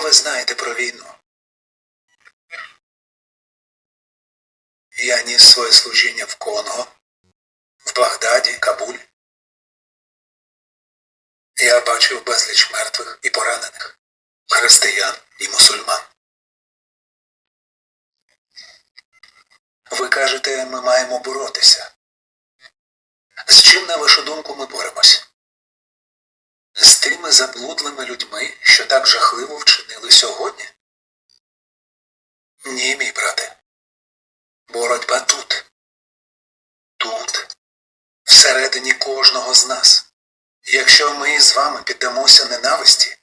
ви знаєте про війну? Я ніс своє служіння в Конго, в Багдаді, Кабуль. Я бачив безліч мертвих і поранених, християн і мусульман. Ви кажете, ми маємо боротися. З чим, на вашу думку, ми боремось? З тими заблудлими людьми, що так жахливо сьогодні? Ні, мій брате. Боротьба тут. Тут. Всередині кожного з нас. Якщо ми з вами піддамося ненависті,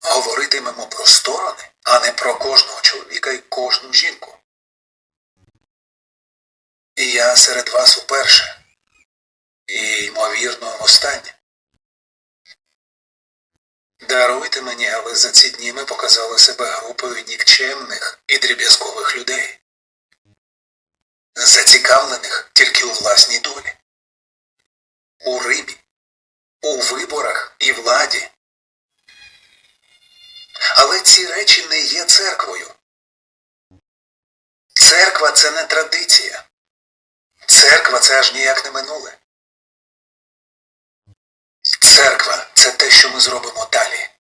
говоритимемо про сторони, а не про кожного чоловіка і кожну жінку. І я серед вас уперше. І, ймовірно, останнє. Даруйте мені, але за ці дні ми показали себе групою нікчемних і дріб'язкових людей, зацікавлених тільки у власній долі, у рибі, у виборах і владі. Але ці речі не є церквою. Церква це не традиція. Церква це аж ніяк не минуле. Те, що ми зробимо далі.